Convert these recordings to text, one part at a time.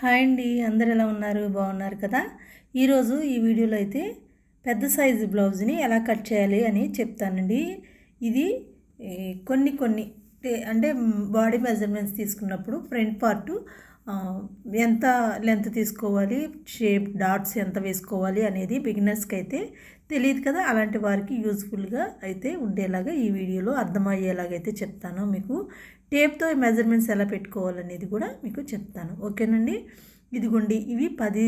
Hi అండి అందరు ఎలా ఉన్నారు? బాగున్నారు కదా? ఈరోజు ఈ వీడియోలో అయితే పెద్ద సైజు బ్లౌజ్ని ఎలా కట్ చేయాలి అని చెప్తానండి. ఇది కొన్ని కొన్ని అంటే బాడీ మెజర్మెంట్స్ తీసుకున్నప్పుడు ఫ్రంట్ పార్ట్ ఎంత లెంత్ తీసుకోవాలి షేప్ డాట్స్ ఎంత వేసుకోవాలి అనేది బిగినర్స్కి అయితే తెలియదు కదా? అలాంటి వారికి యూజ్ఫుల్గా అయితే ఉండేలాగా ఈ వీడియోలో అర్థమయ్యేలాగైతే చెప్తాను మీకు. టేప్తో మెజర్మెంట్స్ ఎలా పెట్టుకోవాలనేది కూడా మీకు చెప్తాను. ఓకేనండి? ఇదిగోండి ఇవి పది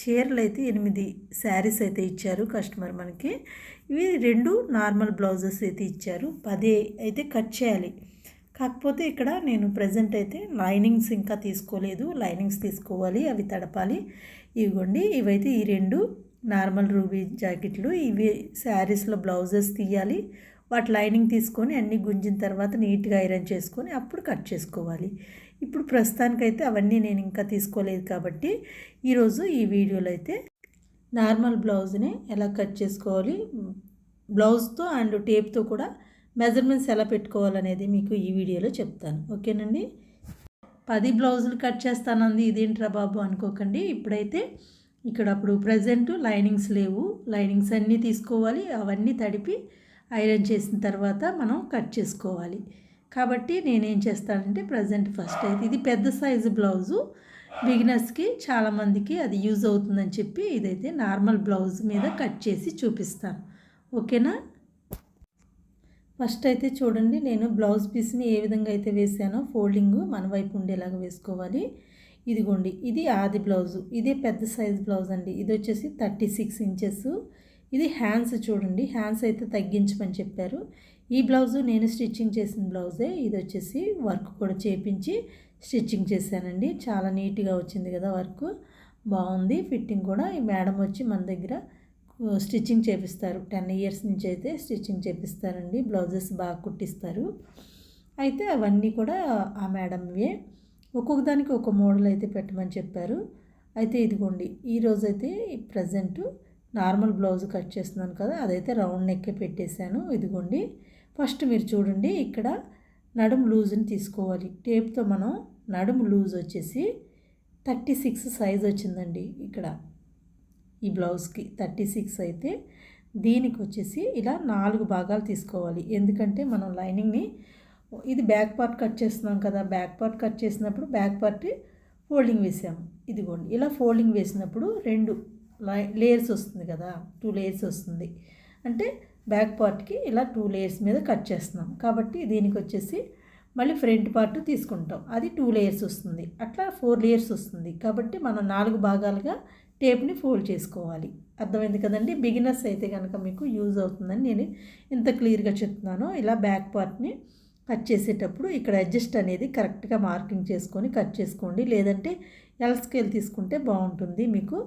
చీరలు అయితే ఎనిమిది శారీస్ అయితే ఇచ్చారు కస్టమర్ మనకి. ఇవి రెండు నార్మల్ బ్లౌజెస్ అయితే ఇచ్చారు. పది అయితే కట్ చేయాలి. కాకపోతే ఇక్కడ నేను ప్రజెంట్ అయితే లైనింగ్స్ ఇంకా తీసుకోలేదు. లైనింగ్స్ తీసుకోవాలి అవి తడపాలి. ఇవ్వండి ఇవైతే ఈ రెండు నార్మల్ రూబీ జాకెట్లు. ఇవి శారీస్లో బ్లౌజెస్ తీయాలి. వాటి లైనింగ్ తీసుకొని అన్నీ గుంజిన తర్వాత నీట్గా ఐరన్ చేసుకొని అప్పుడు కట్ చేసుకోవాలి. ఇప్పుడు ప్రస్తుతానికైతే అవన్నీ నేను ఇంకా తీసుకోలేదు కాబట్టి ఈరోజు ఈ వీడియోలో అయితే నార్మల్ బ్లౌజ్ని ఎలా కట్ చేసుకోవాలి బ్లౌజ్తో అండ్ టేప్తో కూడా మెజర్మెంట్స్ ఎలా పెట్టుకోవాలనేది మీకు ఈ వీడియోలో చెప్తాను. ఓకేనండి? పది బ్లౌజులు కట్ చేస్తానంది ఇదేంట్రా బాబు అనుకోకండి. ఇప్పుడైతే ఇక్కడ అప్పుడు ప్రజెంట్ లైనింగ్స్ లేవు. లైనింగ్స్ అన్నీ తీసుకోవాలి అవన్నీ తడిపి ఐరన్ చేసిన తర్వాత మనం కట్ చేసుకోవాలి. కాబట్టి నేనేం చేస్తానంటే ప్రజెంట్ ఫస్ట్ అయితే ఇది పెద్ద సైజు బ్లౌజు. బిగినర్స్కి చాలామందికి అది యూజ్ అవుతుందని చెప్పి ఇదైతే నార్మల్ బ్లౌజ్ మీద కట్ చేసి చూపిస్తాను. ఓకేనా? ఫస్ట్ అయితే చూడండి నేను బ్లౌజ్ పీస్ని ఏ విధంగా అయితే వేసానో ఫోల్డింగ్ మన వైపు ఉండేలాగా వేసుకోవాలి. ఇదిగోండి ఇది ఆది బ్లౌజు. ఇదే పెద్ద సైజ్ బ్లౌజ్ అండి ఇది వచ్చేసి థర్టీ సిక్స్ ఇంచెస్. ఇది హ్యాండ్స్ చూడండి హ్యాండ్స్ అయితే తగ్గించమని చెప్పారు. ఈ బ్లౌజు నేను స్టిచ్చింగ్ చేసిన బ్లౌజే ఇది వచ్చేసి వర్క్ కూడా చేపించి స్టిచ్చింగ్ చేశానండి. చాలా నీట్గా వచ్చింది కదా వర్క్ బాగుంది. ఫిట్టింగ్ కూడా ఈ మేడం వచ్చి మన దగ్గర స్టిచ్చింగ్ చేపిస్తారు. టెన్ ఇయర్స్ నుంచి అయితే స్టిచ్చింగ్ చేపిస్తారండి బ్లౌజెస్ బాగా కుట్టిస్తారు. అయితే అవన్నీ కూడా ఆ మేడంవే. ఒక్కొక్క దానికి ఒక మోడల్ అయితే పెట్టమని చెప్పారు. అయితే ఇదిగోండి ఈరోజైతే present present normal blouse cut చేస్తున్నాను కదా అదైతే రౌండ్ నెక్కే పెట్టేశాను. ఇదిగోండి ఫస్ట్ మీరు చూడండి ఇక్కడ నడుము లూజ్ని తీసుకోవాలి. టేప్తో మనం నడుము లూజ్ వచ్చేసి థర్టీ సిక్స్ సైజ్ వచ్చిందండి ఇక్కడ ఈ బ్లౌజ్కి థర్టీ సిక్స్ అయితే. దీనికి వచ్చేసి ఇలా నాలుగు భాగాలు తీసుకోవాలి. ఎందుకంటే మనం లైనింగ్ని ఇది బ్యాక్ పార్ట్ కట్ చేస్తున్నాం కదా బ్యాక్ పార్ట్ కట్ చేసినప్పుడు బ్యాక్ పార్ట్ ఫోల్డింగ్ వేసాము. ఇదిగోండి ఇలా ఫోల్డింగ్ వేసినప్పుడు రెండు లేయర్స్ వస్తుంది కదా టూ లేయర్స్ వస్తుంది. అంటే బ్యాక్ పార్ట్కి ఇలా టూ లేయర్స్ మీద కట్ చేస్తున్నాం. కాబట్టి దీనికి వచ్చేసి మళ్ళీ ఫ్రంట్ పార్ట్ తీసుకుంటాం. అది టూ లేయర్స్ వస్తుంది. అట్లా ఫోర్ లేయర్స్ వస్తుంది. కాబట్టి మనం నాలుగు భాగాలుగా టేప్ని ఫోల్డ్ చేసుకోవాలి. అర్థమైంది కదండి? బిగినర్స్ అయితే కనుక మీకు యూజ్ అవుతుందని నేను ఇంత క్లియర్గా చెప్తున్నాను ఇలా బ్యాక్ పార్ట్ని కట్ చేసేటప్పుడు ఇక్కడ అడ్జస్ట్ అనేది కరెక్ట్గా మార్కింగ్ చేసుకొని కట్ చేసుకోండి. లేదంటే ఎల్ స్కేల్ తీసుకుంటే బాగుంటుంది మీకు.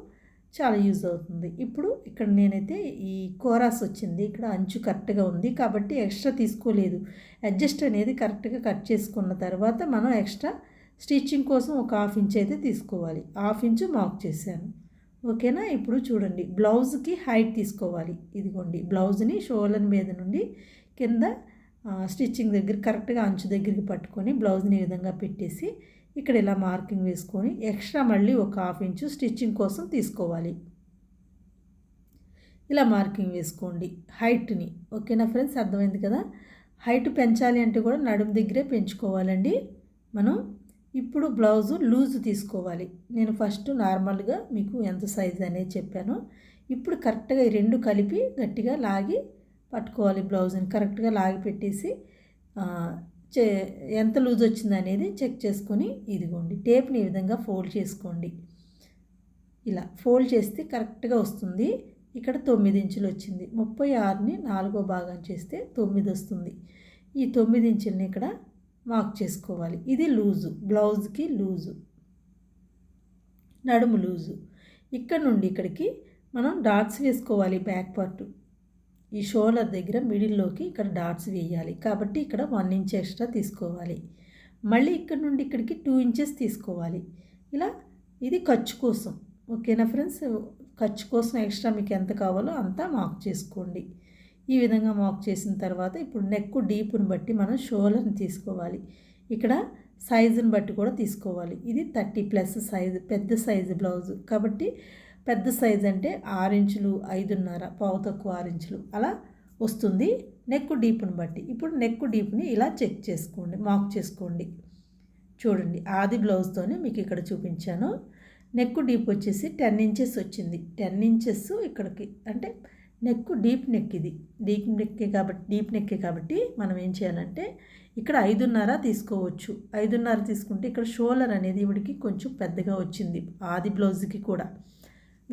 చాలా యూజ్ అవుతుంది. ఇప్పుడు ఇక్కడ నేనైతే ఈ కోరాస్ వచ్చింది. ఇక్కడ అంచు కరెక్ట్గా ఉంది కాబట్టి ఎక్స్ట్రా తీసుకోలేదు. అడ్జస్ట్ అనేది కరెక్ట్గా కట్ చేసుకున్న తర్వాత మనం ఎక్స్ట్రా స్టిచ్చింగ్ కోసం ఒక హాఫ్ ఇంచ్ అయితే తీసుకోవాలి. హాఫ్ ఇంచు మార్క్ చేశాను. ఓకేనా? ఇప్పుడు చూడండి. బ్లౌజ్కి హైట్ తీసుకోవాలి. ఇదిగోండి. బ్లౌజ్ని షోలన్ మీద నుండి కింద స్టిచ్చింగ్ దగ్గర కరెక్ట్గా అంచు దగ్గరికి పట్టుకొని బ్లౌజ్ని ఈ విధంగా పెట్టేసి ఇక్కడ ఇలా మార్కింగ్ వేసుకొని ఎక్స్ట్రా మళ్ళీ ఒక హాఫ్ ఇంచు స్టిచ్చింగ్ కోసం తీసుకోవాలి. ఇలా మార్కింగ్ వేసుకోండి. హైట్ని. ఓకేనా ఫ్రెండ్స్? అర్థమైంది కదా? హైట్ పెంచాలి అంటే కూడా నడుము దగ్గరే పెంచుకోవాలండి. మనం ఇప్పుడు బ్లౌజు లూజ్ తీసుకోవాలి. నేను ఫస్ట్ నార్మల్గా మీకు ఎంత సైజ్ అనేది చెప్పాను. ఇప్పుడు కరెక్ట్గా ఈ రెండు కలిపి గట్టిగా లాగి పట్టుకోవాలి బ్లౌజ్ని. కరెక్ట్గా లాగి పెట్టేసి చే ఎంత లూజ్ వచ్చింది అనేది చెక్ చేసుకొని ఇదిగోండి టేప్ని ఈ విధంగా ఫోల్డ్ చేసుకోండి. ఇలా ఫోల్డ్ చేస్తే కరెక్ట్గా వస్తుంది. ఇక్కడ తొమ్మిది ఇంచులు వచ్చింది. ముప్పై ఆరుని నాలుగో భాగం చేస్తే తొమ్మిది వస్తుంది. ఈ తొమ్మిది ఇంచుల్ని ఇక్కడ మార్క్ చేసుకోవాలి. ఇది లూజు బ్లౌజ్కి లూజు నడుము లూజు. ఇక్కడ నుండి ఇక్కడికి మనం డాట్స్ వేసుకోవాలి బ్యాక్ పార్ట్. ఈ షోల్డర్ దగ్గర మిడిల్లోకి ఇక్కడ డాట్స్ వేయాలి. కాబట్టి ఇక్కడ వన్ ఇంచ్ ఎక్స్ట్రా తీసుకోవాలి. మళ్ళీ ఇక్కడ నుండి ఇక్కడికి టూ ఇంచెస్ తీసుకోవాలి. ఇలా ఇది ఖర్చు కోసం. ఓకేనా ఫ్రెండ్స్? ఖర్చు కోసం ఎక్స్ట్రా మీకు ఎంత కావాలో అంతా మార్క్ చేసుకోండి. ఈ విధంగా మార్క్ చేసిన తర్వాత ఇప్పుడు నెక్ డీప్ని బట్టి మనం షోల్డర్ని తీసుకోవాలి. ఇక్కడ సైజుని బట్టి కూడా తీసుకోవాలి. ఇది థర్టీ ప్లస్ సైజు పెద్ద సైజు బ్లౌజు. కాబట్టి పెద్ద సైజ్ అంటే ఆరు ఇంచులు ఐదున్నర పావు తక్కువ ఆరు ఇంచులు అలా వస్తుంది. నెక్ డీప్ని బట్టి. ఇప్పుడు నెక్ డీప్ని ఇలా చెక్ చేసుకోండి మార్క్ చేసుకోండి. చూడండి ఆది బ్లౌజ్తోనే మీకు ఇక్కడ చూపించాను. నెక్ డీప్ వచ్చేసి టెన్ ఇంచెస్ వచ్చింది. టెన్ ఇంచెస్ ఇక్కడికి అంటే నెక్ డీప్ నెక్ ఇది. డీప్ నెక్కే కాబట్టి డీప్ నెక్కే కాబట్టి మనం ఏం చేయాలంటే ఇక్కడ ఐదున్నర తీసుకోవచ్చు. ఐదున్నర తీసుకుంటే ఇక్కడ షోలర్ అనేది ఇవిడికి కొంచెం పెద్దగా వచ్చింది ఆది బ్లౌజ్కి కూడా.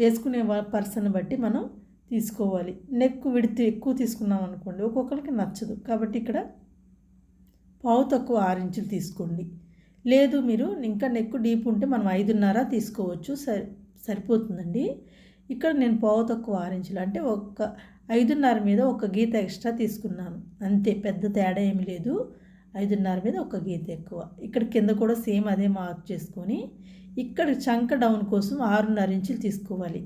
వేసుకునే పర్సన్ బట్టి మనం తీసుకోవాలి. నెక్ విడితే ఎక్కువ తీసుకున్నాం అనుకోండి ఒక్కొక్కరికి నచ్చదు. కాబట్టి ఇక్కడ పావు తక్కువ ఆరు ఇంచులు తీసుకోండి. లేదు మీరు ఇంకా నెక్ డీప్ ఉంటే మనం ఐదున్నర తీసుకోవచ్చు. సరి సరిపోతుందండి. ఇక్కడ నేను పావు తక్కువ ఆరు ఇంచులు అంటే ఒక ఐదున్నర మీద ఒక గీత ఎక్స్ట్రా తీసుకున్నాను. అంతే పెద్ద తేడా ఏమి లేదు. ఐదున్నర మీద ఒక గీత ఎక్కువ. ఇక్కడ కింద కూడా సేమ్ అదే మార్క్ చేసుకొని ఇక్కడ చంక డౌన్ కోసం ఆరున్నర ఇంచులు తీసుకోవాలి.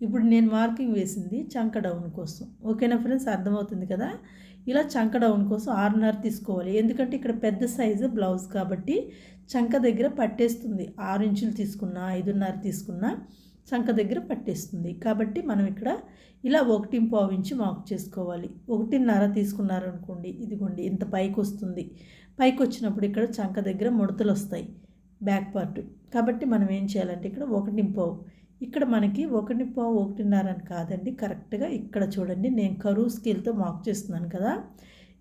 ఇప్పుడు నేను మార్కింగ్ వేసింది చంక డౌన్ కోసం. ఓకేనా ఫ్రెండ్స్? అర్థమవుతుంది కదా? ఇలా చంక డౌన్ కోసం ఆరున్నర తీసుకోవాలి. ఎందుకంటే ఇక్కడ పెద్ద సైజు బ్లౌజ్ కాబట్టి చంక దగ్గర పట్టేస్తుంది. ఆరు ఇంచులు తీసుకున్నా ఐదున్నర తీసుకున్నా చంక దగ్గర పట్టేస్తుంది. కాబట్టి మనం ఇక్కడ ఇలా ఒకటి పావు ఇంచు మార్క్ చేసుకోవాలి. ఒకటిన్నర తీసుకున్నారనుకోండి ఇదిగోండి ఇంత పైకి వస్తుంది పైకి వచ్చినప్పుడు ఇక్కడ చంక దగ్గర ముడతలు వస్తాయి. Back part. కాబట్టి మనం ఏం చేయాలంటే ఇక్కడ ఒకటి పావు. ఇక్కడ మనకి ఒకటి పావు ఒకటిన్నర అని కాదండి. కరెక్ట్గా ఇక్కడ చూడండి. నేను కరువు స్కేల్తో మార్క్ చేస్తున్నాను కదా.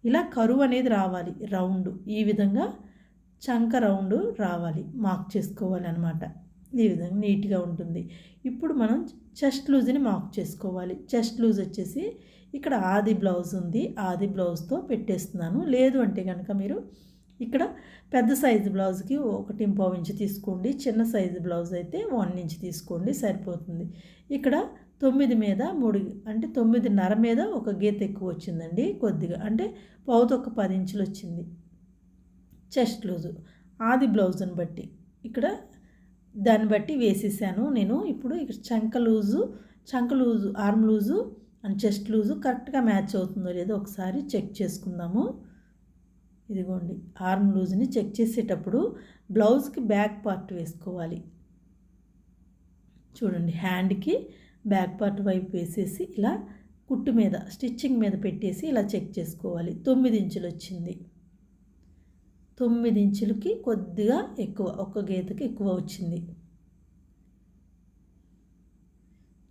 ఇలా కరువు అనేది రావాలి. రౌండ్. ఈ విధంగా చంక రౌండ్ రావాలి. మార్క్ చేసుకోవాలి అనమాట ఈ విధంగా నీట్గా ఉంటుంది. ఇప్పుడు మనం చెస్ట్ లూజ్ని మార్క్ చేసుకోవాలి. చెస్ట్ లూజ్ వచ్చేసి ఇక్కడ ఆది బ్లౌజ్ ఉంది. ఆది బ్లౌజ్తో పెట్టేస్తున్నాను. లేదు అంటే కనుక మీరు ఇక్కడ పెద్ద సైజు బ్లౌజ్కి ఒకటి పావు ఇంచు తీసుకోండి చిన్న సైజు బ్లౌజ్ అయితే వన్ ఇంచ్ తీసుకోండి సరిపోతుంది. ఇక్కడ తొమ్మిది మీద మూడు అంటే తొమ్మిదిన్నర మీద ఒక గీత ఎక్కువ వచ్చిందండి కొద్దిగా అంటే పావుతో ఒక పది ఇంచులు వచ్చింది. చెస్ట్ లూజు ఆది బ్లౌజ్ని బట్టి. ఇక్కడ దాన్ని బట్టి వేసేసాను నేను ఇప్పుడు ఇక్కడ చంక లూజు చంక loose arm loose and chest loose కరెక్ట్గా మ్యాచ్ అవుతుందో లేదో ఒకసారి చెక్ చేసుకుందాము. ఇదిగోండి ఆర్మ్ లూజ్ని చెక్ చేసేటప్పుడు బ్లౌజ్కి బ్యాక్ పార్ట్ వేసుకోవాలి. చూడండి హ్యాండ్కి బ్యాక్ పార్ట్ వైపు వేసేసి ఇలా కుట్టు మీద స్టిచ్చింగ్ మీద పెట్టేసి ఇలా చెక్ చేసుకోవాలి. తొమ్మిది ఇంచులు వచ్చింది. తొమ్మిది ఇంచులకి కొద్దిగా ఎక్కువ ఒక్క గీతకి ఎక్కువ వచ్చింది.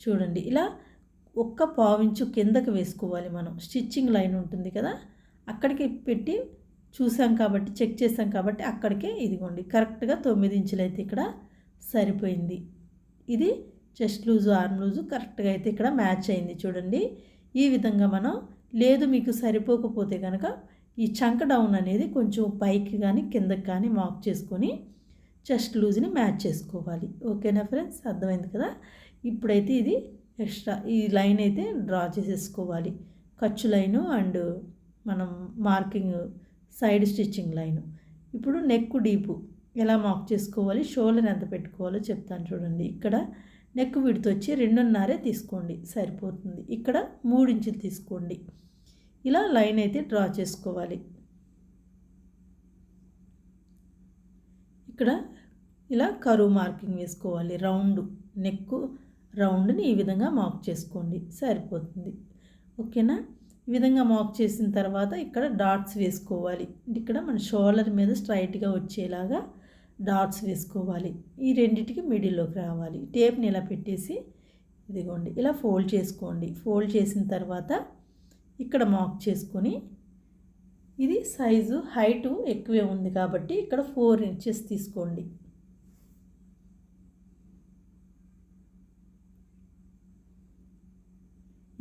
చూడండి ఇలా ఒక్క పావించు కిందకి వేసుకోవాలి మనం. స్టిచ్చింగ్ లైన్ ఉంటుంది కదా అక్కడికి పెట్టి చూసాం కాబట్టి చెక్ చేసాం కాబట్టి అక్కడికే ఇదిగోండి. కరెక్ట్గా తొమ్మిది ఇంచులు అయితే ఇక్కడ సరిపోయింది. ఇది చెస్ట్ లూజు ఆర్మ్ లూజు కరెక్ట్గా అయితే ఇక్కడ మ్యాచ్ అయింది చూడండి. ఈ విధంగా మనం లేదు మీకు సరిపోకపోతే కనుక ఈ చంక డౌన్ అనేది కొంచెం పైకి కానీ కిందకి కానీ మార్క్ చేసుకొని చెస్ట్ లూజ్ని మ్యాచ్ చేసుకోవాలి. ఓకేనా ఫ్రెండ్స్? అర్థమైంది కదా? ఇప్పుడైతే ఇది ఎక్స్ట్రా ఈ లైన్ అయితే డ్రా చేసేసుకోవాలి. ఖర్చు లైను అండ్ మనం మార్కింగ్ సైడ్ స్టిచ్చింగ్ లైన్. ఇప్పుడు నెక్ డీపు ఎలా మార్క్ చేసుకోవాలి షోల్డర్ ఎంత పెట్టుకోవాలో చెప్తాను చూడండి. ఇక్కడ నెక్ విడితో వచ్చి రెండున్నరే తీసుకోండి సరిపోతుంది. ఇక్కడ మూడు ఇంచులు తీసుకోండి. ఇలా లైన్ అయితే డ్రా చేసుకోవాలి. ఇక్కడ ఇలా కరువు మార్కింగ్ వేసుకోవాలి రౌండ్ నెక్ రౌండ్ని ఈ విధంగా మార్క్ చేసుకోండి సరిపోతుంది. ఓకేనా? ఈ విధంగా మార్క్ చేసిన తర్వాత ఇక్కడ డాట్స్ వేసుకోవాలి. ఇక్కడ మన షోల్డర్ మీద స్ట్రైట్గా వచ్చేలాగా డాట్స్ వేసుకోవాలి. ఈ రెండింటికి మిడిల్లోకి రావాలి. టేప్ని ఇలా పెట్టేసి ఇదిగోండి ఇలా ఫోల్డ్ చేసుకోండి. ఫోల్డ్ చేసిన తర్వాత ఇక్కడ మార్క్ చేసుకొని ఇది సైజు హైటు ఎక్కువే ఉంది కాబట్టి ఇక్కడ ఫోర్ ఇంచెస్ తీసుకోండి.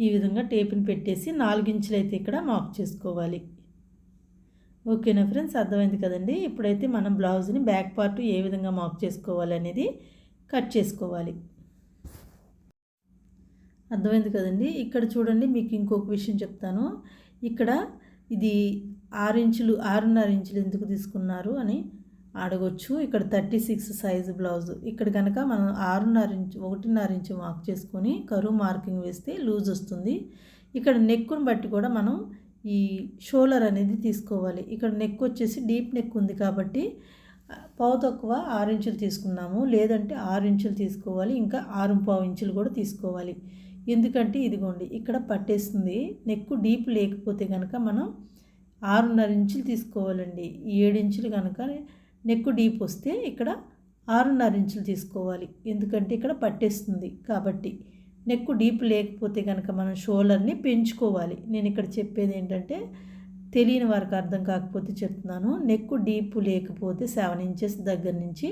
ఈ విధంగా టేపుని పెట్టేసి నాలుగించులు అయితే ఇక్కడ మార్క్ చేసుకోవాలి. ఓకేనా ఫ్రెండ్స్? అర్థమైంది కదండి? ఇప్పుడైతే మనం బ్లౌజ్ని బ్యాక్ పార్ట్ ఏ విధంగా మార్క్ చేసుకోవాలి అనేది కట్ చేసుకోవాలి. అర్థమైంది కదండి? ఇక్కడ చూడండి మీకు ఇంకొక విషయం చెప్తాను. ఇక్కడ ఇది ఆరు ఇంచులు ఆరున్నర ఇంచులు ఎందుకు తీసుకున్నారు అని అడగొచ్చు. ఇక్కడ థర్టీ సిక్స్ సైజు బ్లౌజ్. ఇక్కడ కనుక మనం ఆరున్నర ఇంచు ఒకటిన్నర ఇంచు మార్క్ చేసుకొని కరువు మార్కింగ్ వేస్తే లూజ్ వస్తుంది. ఇక్కడ నెక్కును బట్టి కూడా మనం ఈ షోలర్ అనేది తీసుకోవాలి. ఇక్కడ నెక్ వచ్చేసి డీప్ నెక్ ఉంది కాబట్టి పావు తక్కువ ఆరు ఇంచులు తీసుకున్నాము. లేదంటే ఆరు ఇంచులు తీసుకోవాలి. ఇంకా ఆరు పావు ఇంచులు కూడా తీసుకోవాలి. ఎందుకంటే ఇదిగోండి ఇక్కడ పట్టేస్తుంది. నెక్ డీప్ లేకపోతే కనుక మనం ఆరున్నర ఇంచులు తీసుకోవాలండి. ఏడు ఇంచులు కనుక నెక్ డీప్ వస్తే ఇక్కడ ఆరున్నర ఇంచులు తీసుకోవాలి. ఎందుకంటే ఇక్కడ పట్టేస్తుంది కాబట్టి నెక్ డీప్ లేకపోతే కనుక మనం షోల్డర్ని పెంచుకోవాలి. నేను ఇక్కడ చెప్పేది ఏంటంటే తెలియని వారికి అర్థం కాకపోతే చెప్తున్నాను. నెక్ డీప్ లేకపోతే సెవెన్ ఇంచెస్ దగ్గర నుంచి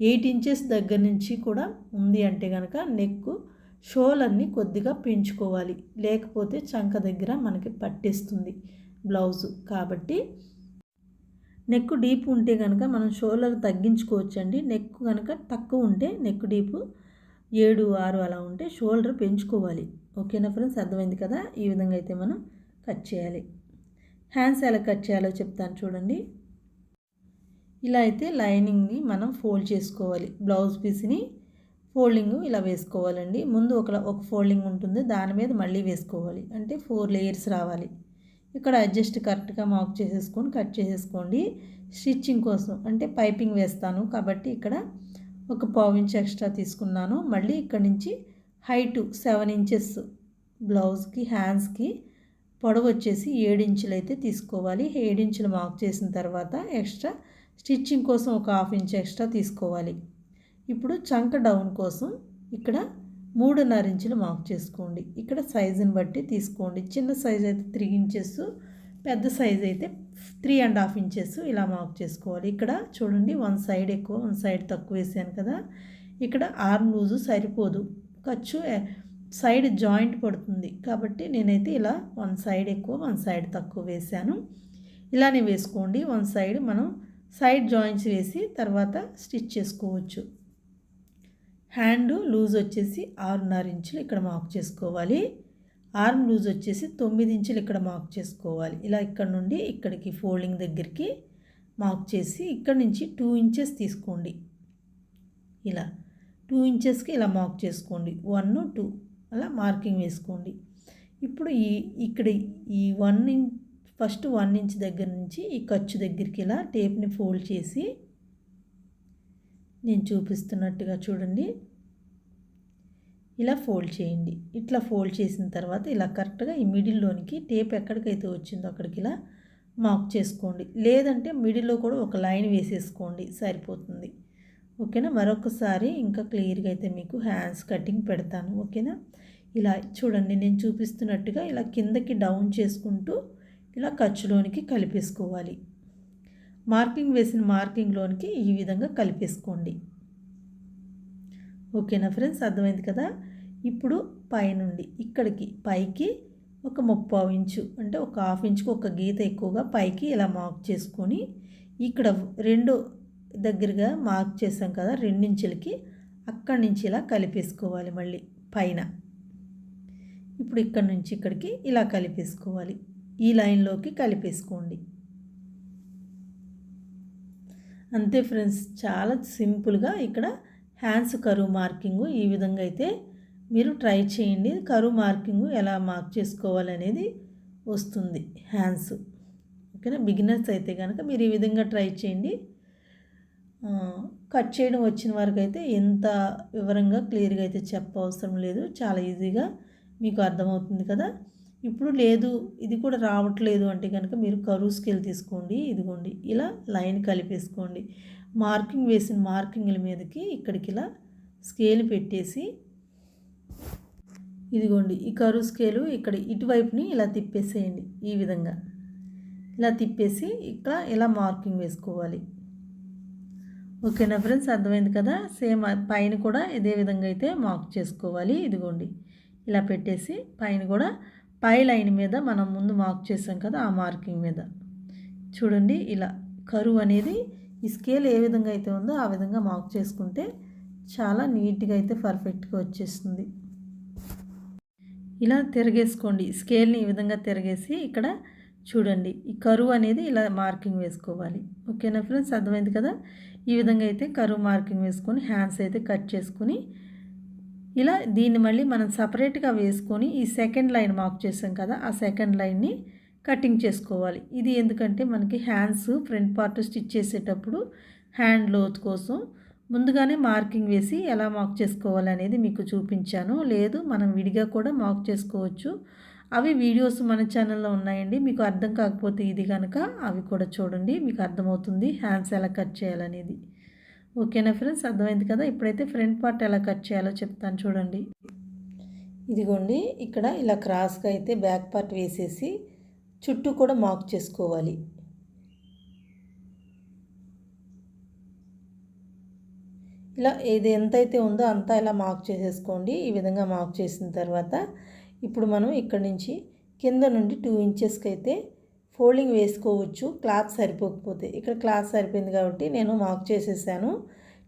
ఎయిట్ ఇంచెస్ దగ్గర నుంచి కూడా ఉంది అంటే కనుక నెక్ షోలర్ని కొద్దిగా పెంచుకోవాలి. లేకపోతే చంక దగ్గర మనకి పట్టేస్తుంది బ్లౌజు కాబట్టి నెక్ డీప్ ఉంటే కనుక మనం షోల్డర్ తగ్గించుకోవచ్చండి. నెక్ కనుక తక్కువ ఉంటే నెక్ డీప్ ఏడు ఆరు అలా ఉంటే షోల్డర్ పెంచుకోవాలి. ఓకేనా ఫ్రెండ్స్? అర్థమైంది కదా? ఈ విధంగా అయితే మనం కట్ చేయాలి. హ్యాండ్స్ ఎలా కట్ చేయాలో చెప్తాను చూడండి. ఇలా అయితే లైనింగ్ని మనం ఫోల్డ్ చేసుకోవాలి. బ్లౌజ్ పీస్ని ఫోల్డింగ్ ఇలా వేసుకోవాలండి. ముందు ఒక ఒక ఫోల్డింగ్ ఉంటుంది. దాని మీద మళ్ళీ వేసుకోవాలి. అంటే ఫోర్ లేయర్స్ రావాలి. ఇక్కడ అడ్జస్ట్ కరెక్ట్గా మార్క్ చేసేసుకొని కట్ చేసేసుకోండి. స్టిచ్చింగ్ కోసం అంటే పైపింగ్ వేస్తాను కాబట్టి ఇక్కడ ఒక పావు ఇంచ్ ఎక్స్ట్రా తీసుకున్నాను. మళ్ళీ ఇక్కడ నుంచి హైటు సెవెన్ ఇంచెస్ బ్లౌజ్కి హ్యాండ్స్కి పొడవు వచ్చేసి ఏడించులు అయితే తీసుకోవాలి. ఇంచులు మార్క్ చేసిన తర్వాత ఎక్స్ట్రా స్టిచ్చింగ్ కోసం ఒక హాఫ్ ఇంచ్ ఎక్స్ట్రా తీసుకోవాలి. ఇప్పుడు చంక డౌన్ కోసం ఇక్కడ మూడున్నర ఇంచులు మార్క్ చేసుకోండి. ఇక్కడ సైజుని బట్టి తీసుకోండి. చిన్న సైజ్ అయితే త్రీ ఇంచెస్ పెద్ద సైజ్ అయితే త్రీ అండ్ హాఫ్ ఇంచెస్ ఇలా మార్క్ చేసుకోవాలి. ఇక్కడ చూడండి వన్ సైడ్ ఎక్కువ వన్ సైడ్ తక్కువ వేసాను కదా. ఇక్కడ ఆర్మ్ లూజు సరిపోదు. ఖర్చు సైడ్ జాయింట్ పడుతుంది. కాబట్టి నేనైతే ఇలా వన్ సైడ్ ఎక్కువ వన్ సైడ్ తక్కువ వేసాను. ఇలానే వేసుకోండి. వన్ సైడ్ మనం సైడ్ జాయింట్స్ వేసి తర్వాత స్టిచ్ చేసుకోవచ్చు. హ్యాండ్ లూజ్ వచ్చేసి ఆరున్నర ఇంచులు ఇక్కడ మార్క్ చేసుకోవాలి. ఆర్మ్ లూజ్ వచ్చేసి తొమ్మిది ఇంచులు ఇక్కడ మార్క్ చేసుకోవాలి. ఇలా ఇక్కడ నుండి ఇక్కడికి ఫోల్డింగ్ దగ్గరికి మార్క్ చేసి ఇక్కడ నుంచి టూ ఇంచెస్ తీసుకోండి. ఇలా టూ ఇంచెస్కి ఇలా మార్క్ చేసుకోండి. వన్ టూ అలా మార్కింగ్ వేసుకోండి. ఇప్పుడు ఈ ఇక్కడ ఈ one inch first one inch దగ్గర నుంచి ఈ ఖర్చు దగ్గరికి ఇలా టేప్ని ఫోల్డ్ చేసి నేను చూపిస్తున్నట్టుగా చూడండి. ఇలా ఫోల్డ్ చేయండి. ఇట్లా ఫోల్డ్ చేసిన తర్వాత ఇలా కరెక్ట్గా ఈ మిడిల్లోనికి టేప్ ఎక్కడికైతే వచ్చిందో అక్కడికి ఇలా మార్క్ చేసుకోండి. లేదంటే మిడిల్లో కూడా ఒక లైన్ వేసేసుకోండి. సరిపోతుంది. ఓకేనా? మరొకసారి ఇంకా క్లియర్గా అయితే మీకు హ్యాండ్స్ కటింగ్ పెడతాను. ఓకేనా? ఇలా చూడండి. నేను చూపిస్తున్నట్టుగా ఇలా కిందకి డౌన్ చేసుకుంటూ ఇలా ఖర్చులోనికి కలిపేసుకోవాలి. మార్కింగ్ వేసిన మార్కింగ్లోనికి ఈ విధంగా కలిపేసుకోండి. ఓకేనా ఫ్రెండ్స్? అర్థమైంది కదా? ఇప్పుడు పైనుండి ఇక్కడికి పైకి ఒక ముప్పావు ఇంచు అంటే ఒక హాఫ్ ఇంచుకు ఒక గీత ఎక్కువగా పైకి ఇలా మార్క్ చేసుకొని ఇక్కడ రెండు దగ్గరగా మార్క్ చేసాం కదా రెండించులకి అక్కడి నుంచి ఇలా కలిపేసుకోవాలి మళ్ళీ పైన. ఇప్పుడు ఇక్కడ నుంచి ఇక్కడికి ఇలా కలిపేసుకోవాలి. ఈ లైన్లోకి కలిపేసుకోండి. అంతే ఫ్రెండ్స్ చాలా సింపుల్గా ఇక్కడ హ్యాండ్స్ కరువు మార్కింగు ఈ విధంగా అయితే మీరు ట్రై చేయండి. కరువు మార్కింగు ఎలా మార్క్ చేసుకోవాలనేది వస్తుంది హ్యాండ్స్. ఓకేనా? బిగినర్స్ అయితే కనుక మీరు ఈ విధంగా ట్రై చేయండి. కట్ చేయడం వచ్చిన వారికి అయితే ఎంత వివరంగా క్లియర్గా అయితే చెప్పవసరం లేదు. చాలా ఈజీగా మీకు అర్థమవుతుంది కదా? ఇప్పుడు లేదు ఇది కూడా రావట్లేదు అంటే కనుక మీరు కరువు స్కేల్ తీసుకోండి ఇదిగోండి ఇలా లైన్ కలిపేసుకోండి. మార్కింగ్ వేసిన మార్కింగ్ల మీదకి ఇక్కడికి ఇలా స్కేల్ పెట్టేసి ఇదిగోండి ఈ కరువు స్కేలు ఇక్కడ ఇటువైపుని ఇలా తిప్పేసేయండి ఈ విధంగా. ఇలా తిప్పేసి ఇక్కడ ఇలా మార్కింగ్ వేసుకోవాలి. ఓకేనా ఫ్రెండ్స్? అర్థమైంది కదా? సేమ్ పైన కూడా ఇదే విధంగా అయితే మార్క్ చేసుకోవాలి ఇదిగోండి. ఇలా పెట్టేసి పైన కూడా పై లైన్ మీద మనం ముందు మార్క్ చేసాం కదా ఆ మార్కింగ్ మీద. చూడండి ఇలా కరువు అనేది ఈ స్కేల్ ఏ విధంగా అయితే ఉందో ఆ విధంగా మార్క్ చేసుకుంటే చాలా నీట్గా అయితే పర్ఫెక్ట్గా వచ్చేస్తుంది. ఇలా తిరగేసుకోండి. స్కేల్ని ఈ విధంగా తిరగేసి ఇక్కడ చూడండి ఈ కరువు అనేది ఇలా మార్కింగ్ వేసుకోవాలి. ఓకేనా ఫ్రెండ్స్? అర్థమైంది కదా? ఈ విధంగా అయితే కరువు మార్కింగ్ వేసుకొని హ్యాండ్స్ అయితే కట్ చేసుకుని ఇలా దీన్ని మళ్ళీ మనం సపరేట్గా వేసుకొని ఈ సెకండ్ లైన్ మార్క్ చేసాం కదా ఆ సెకండ్ లైన్ని కటింగ్ చేసుకోవాలి. ఇది ఎందుకంటే మనకి హ్యాండ్స్ ఫ్రంట్ పార్ట్ స్టిచ్ చేసేటప్పుడు హ్యాండ్ లోత్ కోసం ముందుగానే మార్కింగ్ వేసి ఎలా మార్క్ చేసుకోవాలి అనేది మీకు చూపించాను. లేదు మనం విడిగా కూడా మార్క్ చేసుకోవచ్చు. అవి వీడియోస్ మన ఛానల్లో ఉన్నాయండి. మీకు అర్థం కాకపోతే ఇది కనుక అవి కూడా చూడండి మీకు అర్థమవుతుంది హ్యాండ్స్ ఎలా కట్ చేయాలనేది. ఓకేనా ఫ్రెండ్స్? అర్థమైంది కదా? ఇప్పుడైతే ఫ్రంట్ పార్ట్ ఎలా కట్ చేయాలో చెప్తాను చూడండి. ఇదిగోండి ఇక్కడ ఇలా క్రాస్గా అయితే బ్యాక్ పార్ట్ వేసేసి చుట్టూ కూడా మార్క్ చేసుకోవాలి. ఇలా ఏది ఎంతైతే ఉందో అంతా ఇలా మార్క్ చేసేసుకోండి. ఈ విధంగా మార్క్ చేసిన తర్వాత ఇప్పుడు మనం ఇక్కడ నుంచి కింద నుండి టూ ఇంచెస్కి అయితే ఫోల్డింగ్ వేసుకోవచ్చు క్లాత్ సరిపోకపోతే. ఇక్కడ క్లాత్ సరిపోయింది కాబట్టి నేను మార్క్ చేసేసాను.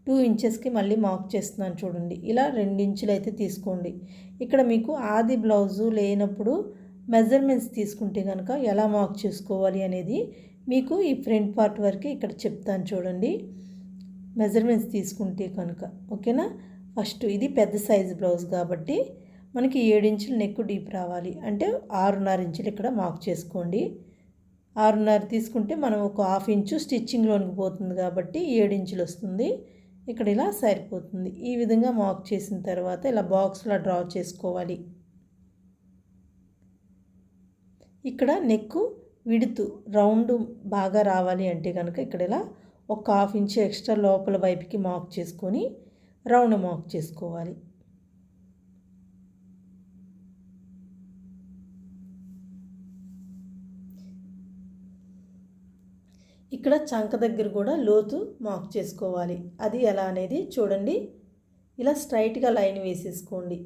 టూ ఇంచెస్కి మళ్ళీ మార్క్ చేస్తున్నాను చూడండి. ఇలా రెండు ఇంచులు అయితే తీసుకోండి. ఇక్కడ మీకు ఆది బ్లౌజు లేనప్పుడు మెజర్మెంట్స్ తీసుకుంటే కనుక ఎలా మార్క్ చేసుకోవాలి అనేది మీకు ఈ ఫ్రంట్ పార్ట్ వరకు ఇక్కడ చెప్తాను చూడండి. మెజర్మెంట్స్ తీసుకుంటే కనుక. ఓకేనా? ఫస్ట్ ఇది పెద్ద సైజు బ్లౌజ్ కాబట్టి మనకి ఇంచులు నెక్ డీప్ రావాలి. అంటే ఆరున్నర ఇంచులు ఇక్కడ మార్క్ చేసుకోండి. ఆరున్నర తీసుకుంటే మనం ఒక హాఫ్ ఇంచు స్టిచ్చింగ్లోనికి పోతుంది కాబట్టి ఏడించులు వస్తుంది. ఇక్కడ ఇలా సరిపోతుంది. ఈ విధంగా మార్క్ చేసిన తర్వాత ఇలా బాక్స్లో డ్రా చేసుకోవాలి. ఇక్కడ నెక్ విడుతు రౌండ్ బాగా రావాలి అంటే కనుక ఇక్కడ ఇలా ఒక హాఫ్ ఇంచ్ ఎక్స్ట్రా లోపల వైపుకి మార్క్ చేసుకొని రౌండ్ మార్క్ చేసుకోవాలి. ఇక్కడ చంక దగ్గర కూడా లోతు మార్క్ చేసుకోవాలి. అది ఎలా అనేది చూడండి. ఇలా స్ట్రైట్గా లైన్ వేసేసుకోండి.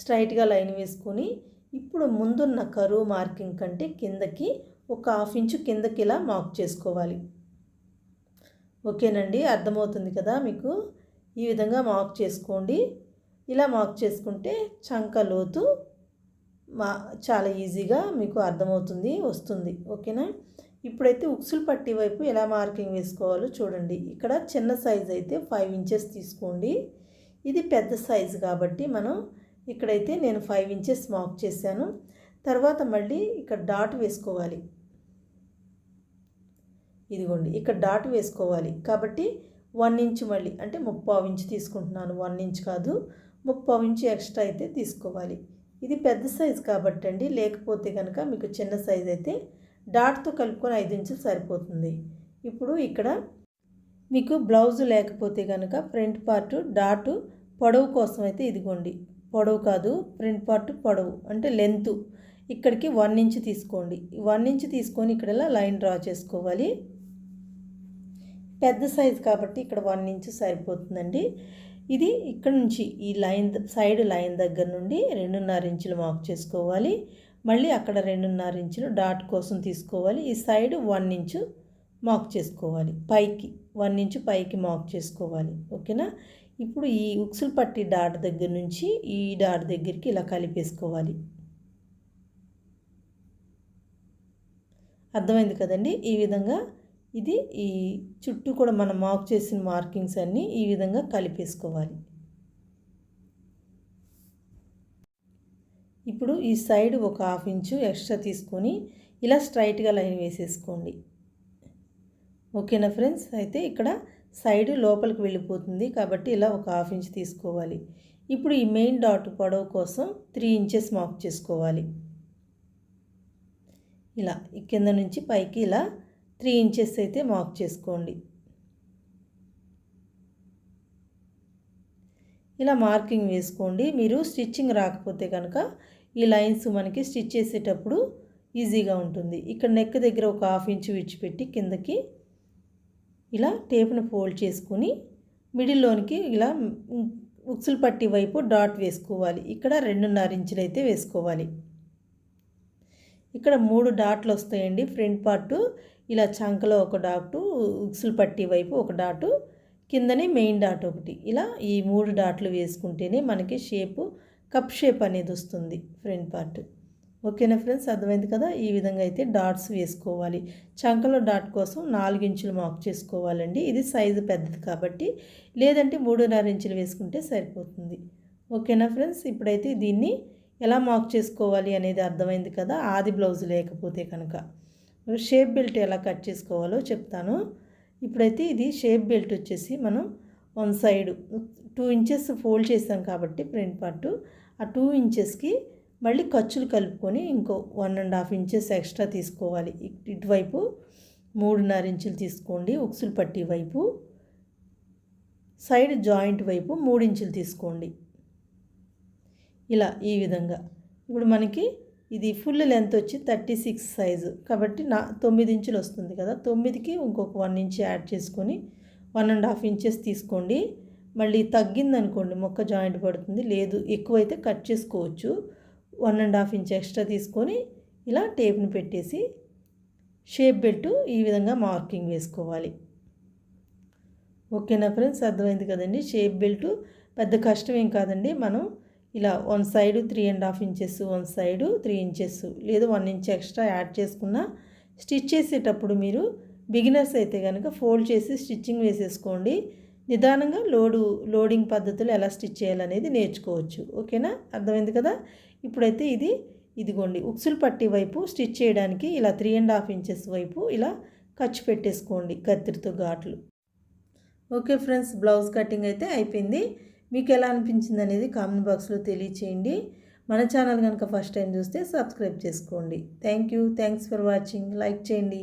స్ట్రైట్గా లైన్ వేసుకొని ఇప్పుడు ముందున్న కరువు మార్కింగ్ కంటే కిందకి ఒక హాఫ్ ఇంచు కిందకి ఇలా మార్క్ చేసుకోవాలి. ఓకేనండి? అర్థమవుతుంది కదా మీకు? ఈ విధంగా మార్క్ చేసుకోండి. ఇలా మార్క్ చేసుకుంటే చంక లోతు మా చాలా ఈజీగా మీకు అర్థమవుతుంది వస్తుంది. ఓకేనా? ఇప్పుడైతే ఉక్సులు పట్టి వైపు ఎలా మార్కింగ్ వేసుకోవాలో చూడండి. ఇక్కడ చిన్న సైజ్ అయితే ఫైవ్ ఇంచెస్ తీసుకోండి. ఇది పెద్ద సైజు కాబట్టి మనం ఇక్కడైతే నేను ఫైవ్ ఇంచెస్ మార్క్ చేశాను. తర్వాత మళ్ళీ ఇక్కడ డాట్ వేసుకోవాలి. ఇదిగోండి ఇక్కడ డాట్ వేసుకోవాలి. కాబట్టి వన్ ఇంచ్ మళ్ళీ అంటే ముప్పావు ఇంచ్ తీసుకుంటున్నాను. వన్ ఇంచ్ కాదు ముప్పావు ఇంచ్ ఎక్స్ట్రా అయితే తీసుకోవాలి. ఇది పెద్ద సైజు కాబట్టి అండి లేకపోతే కనుక మీకు చిన్న సైజు అయితే డాట్తో కలుపుకొని ఐదు ఇంచులు సరిపోతుంది. ఇప్పుడు ఇక్కడ మీకు బ్లౌజ్ లేకపోతే కనుక ఫ్రంట్ పార్ట్ డాటు పొడవు కోసం అయితే ఇదిగోండి. పొడవు కాదు ఫ్రంట్ పార్ట్ పొడవు అంటే లెంత్. ఇక్కడికి వన్ ఇంచ్ తీసుకోండి. వన్ ఇంచ్ తీసుకొని ఇక్కడ లైన్ డ్రా చేసుకోవాలి. పెద్ద సైజ్ కాబట్టి ఇక్కడ వన్ ఇంచ్ సరిపోతుందండి. ఇది ఇక్కడ నుంచి ఈ లైన్ సైడ్ లైన్ దగ్గర నుండి రెండున్నర ఇంచులు మార్క్ చేసుకోవాలి. మళ్ళీ అక్కడ రెండున్నర ఇంచులు డాట్ కోసం తీసుకోవాలి. ఈ సైడ్ వన్ ఇంచు మార్క్ చేసుకోవాలి. పైకి వన్ ఇంచు పైకి మార్క్ చేసుకోవాలి. ఓకేనా? ఇప్పుడు ఈ ఉక్సులు పట్టి డాట్ దగ్గర నుంచి ఈ డాట్ దగ్గరికి ఇలా కలిపేసుకోవాలి. అర్థమైంది కదండి? ఈ విధంగా ఇది ఈ చుట్టూ కూడా మనం మార్క్ చేసిన మార్కింగ్స్ అన్నీ ఈ విధంగా కలిపేసుకోవాలి. ఇప్పుడు ఈ సైడ్ ఒక హాఫ్ ఇంచు ఎక్స్ట్రా తీసుకొని ఇలా స్ట్రైట్గా లైన్ వేసేసుకోండి. ఓకేనా ఫ్రెండ్స్? అయితే ఇక్కడ సైడ్ లోపలికి వెళ్ళిపోతుంది కాబట్టి ఇలా ఒక హాఫ్ ఇంచ్ తీసుకోవాలి. ఇప్పుడు ఈ మెయిన్ డాట్ పొడవు కోసం త్రీ ఇంచెస్ మార్క్ చేసుకోవాలి. ఇలా కింద నుంచి పైకి ఇలా త్రీ ఇంచెస్ అయితే మార్క్ చేసుకోండి. ఇలా మార్కింగ్ వేసుకోండి. మీరు స్టిచ్చింగ్ రాకపోతే కనుక ఈ లైన్స్ మనకి స్టిచ్ చేసేటప్పుడు ఈజీగా ఉంటుంది. ఇక్కడ నెక్ దగ్గర ఒక హాఫ్ ఇంచ్ విడిచిపెట్టి కిందకి ఇలా టేప్ను ఫోల్డ్ చేసుకుని మిడిల్లోనికి ఇలా ఉక్సులు పట్టి వైపు డాట్ వేసుకోవాలి. ఇక్కడ రెండున్నర ఇంచులు అయితే వేసుకోవాలి. ఇక్కడ మూడు డాట్లు వస్తాయండి. ఫ్రంట్ పార్ట్ ఇలా చంకలో ఒక డాటు ఉక్సులు పట్టి వైపు ఒక డాటు కిందనే మెయిన్ డాట్ ఒకటి. ఇలా ఈ మూడు డాట్లు వేసుకుంటేనే మనకి షేపు కప్ షేప్ అనేది వస్తుంది ఫ్రంట్ పార్ట్. ఓకేనా ఫ్రెండ్స్? అర్థమైంది కదా? ఈ విధంగా అయితే డాట్స్ వేసుకోవాలి. చంకలో డాట్ కోసం నాలుగు ఇంచులు మార్క్ చేసుకోవాలండి. ఇది సైజు పెద్దది కాబట్టి లేదంటే మూడున్నర ఇంచులు వేసుకుంటే సరిపోతుంది. ఓకేనా ఫ్రెండ్స్? ఇప్పుడైతే దీన్ని ఎలా మార్క్ చేసుకోవాలి అనేది అర్థమైంది కదా? ఆది బ్లౌజ్ లేకపోతే కనుక. షేప్ బెల్ట్ ఎలా కట్ చేసుకోవాలో చెప్తాను. ఇప్పుడైతే ఇది షేప్ బెల్ట్ వచ్చేసి మనం one side two inches fold చేసాం కాబట్టి ప్రింట్ పార్ట్. ఆ టూ ఇంచెస్కి మళ్ళీ ఖర్చులు కలుపుకొని ఇంకో one and half inches extra తీసుకోవాలి. ఇటువైపు మూడున్నర ఇంచులు తీసుకోండి ఉక్సులు పట్టి వైపు. సైడ్ జాయింట్ వైపు మూడు ఇంచులు తీసుకోండి. ఇలా ఈ విధంగా. ఇప్పుడు మనకి ఇది ఫుల్ లెంత్ వచ్చి థర్టీ సిక్స్ సైజు. కాబట్టి నా తొమ్మిది ఇంచులు వస్తుంది కదా. తొమ్మిదికి ఇంకొక వన్ ఇంచ్ యాడ్ చేసుకొని వన్ అండ్ హాఫ్ ఇంచెస్ తీసుకోండి. మళ్ళీ తగ్గిందనుకోండి మొక్క జాయింట్ పడుతుంది. లేదు ఎక్కువైతే కట్ చేసుకోవచ్చు. One and half inch extra తీసుకొని ఇలా టేప్ని పెట్టేసి షేప్ బెల్ట్ ఈ విధంగా మార్కింగ్ వేసుకోవాలి. ఓకేనా ఫ్రెండ్స్? అర్థమైంది కదండి? షేప్ బెల్ట్ పెద్ద కష్టం ఏం కాదండి. మనం ఇలా one side three and half inches one side three inches లేదు వన్ ఇంచ్ ఎక్స్ట్రా యాడ్ చేసుకున్న స్టిచ్ చేసేటప్పుడు మీరు బిగినర్స్ అయితే కనుక ఫోల్డ్ చేసి స్టిచ్చింగ్ వేసేసుకోండి. నిదానంగా లోడు లోడింగ్ పద్ధతులు ఎలా స్టిచ్ చేయాలనేది నేర్చుకోవచ్చు. ఓకేనా? అర్థమైంది కదా? ఇప్పుడైతే ఇది ఇదిగోండి. ఉక్సులు పట్టి వైపు స్టిచ్ చేయడానికి ఇలా త్రీ అండ్ హాఫ్ ఇంచెస్ వైపు ఇలా ఖర్చు పెట్టేసుకోండి కత్తిరితో ఘాట్లు. ఓకే ఫ్రెండ్స్ బ్లౌజ్ కటింగ్ అయితే అయిపోయింది. మీకు ఎలా అనిపించింది అనేది కామెంట్ బాక్స్లో తెలియచేయండి. మన ఛానల్ కనుక ఫస్ట్ టైం చూస్తే సబ్స్క్రైబ్ చేసుకోండి. Thank you thanks for watching. Like చేయండి.